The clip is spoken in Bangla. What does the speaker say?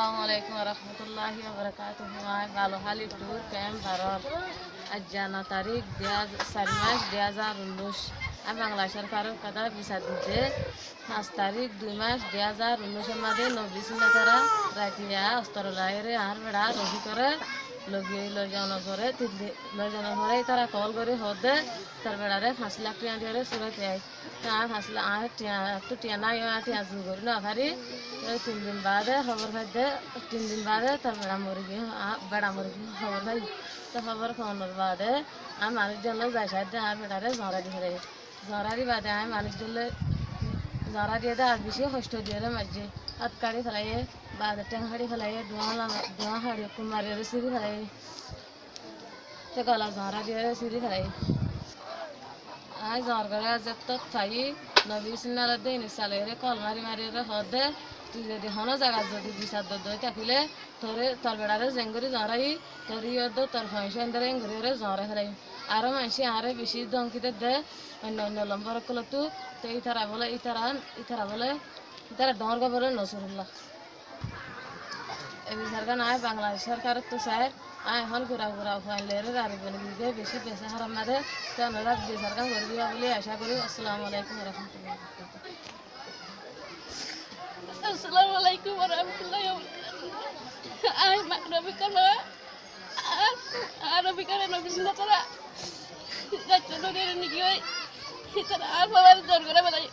السلام علیکم ورحمت اللہ وبرکاتہ بالو حالی ٹور کیم برور اجانا تاریخ دیاز سرماش دیازہ رندوش আমি বাংলা সরকারের বিচার দিতে পাঁচ তারিখ দুই মাস দুই হাজার উনিশের মাঝে নব্বই তারা রাখিয়া অস্তরলাইরে আর বেড়া রহি করে লগিয়ে লৈ যাওয়ার পরে তিন দিন লৈ যাওয়ার পরে তারা কল করে হদে তার বেড়ারে পাঁচ লাখ টিয়া দিয়ে সুরত আই তা পাঁচ লাখ আর টিয়া, একটু টিয়া নাই টিয়া জু করি। না, ভারি তিন দিন বাদে খবর ভাই দে তিন দিন বাদে তার বেড়া মরে গিয়ে বেড়া মরে গিয়ে খবর ভাই তো খবর খাওয়ানোর বাদে আমি মানুষজন যাই সাইড আর বেড়ারে ঝড়া দিয়ে ঝড়ারি বাদে আমি মানুষজন ঝড়া দিয়ে আর বেশি কষ্ট দিয়ে মাঝে হাত কাড়ি ফেলাইয়ে বাদে টেং হাড়ি ফেলাইয়ে, ধোঁয়া ধোঁয়া হাড়ি, কুমারের সিঁড়ি ফেলাই te gala zara দিয়ে সিঁড়ি ফেলাই আই জ্বর করে যত খাই নবী সিনার দিন সালে রে কল মারি মারি হদে। তুই যদি হনো জায়গা যদি বিচার দই থাকিলে তোরে, তোর বেড়ারে জেঙ্গুরি জ্বরাই তোর ইয়দ তোর ফংশন ধরে এঙ্গুরি রে জ্বরে ফেলাই আরও মানুষ আরে বেশি দঙ্কিতে দে, অন্য অন্য লম্বর কলতু তো ইতারা বলে, ইতারা ইতারা বলে, ইতারা ডর বলে নসরুল্লাহ এই সরকার নাই বাংলাদেশ সরকারের তো স্যার আয় এখন ঘুরা ঘুরা ফাইলে গাড়ি বলে দিতে বেশি পয়সা হারাম না দে, তো ওনারা যে সরকার করে দিবা বলে আশা করি। আসসালামু আলাইকুম রহমতুল্লাহ আসসালামু আলাইকুম ওরহামতুল্লাহি আমি রবি কর্মা আর রবি করে। নবী সিনা তারা যাচ্ছে নদীর নিকি ওই তারা আর বাবার জোর করে বেলাই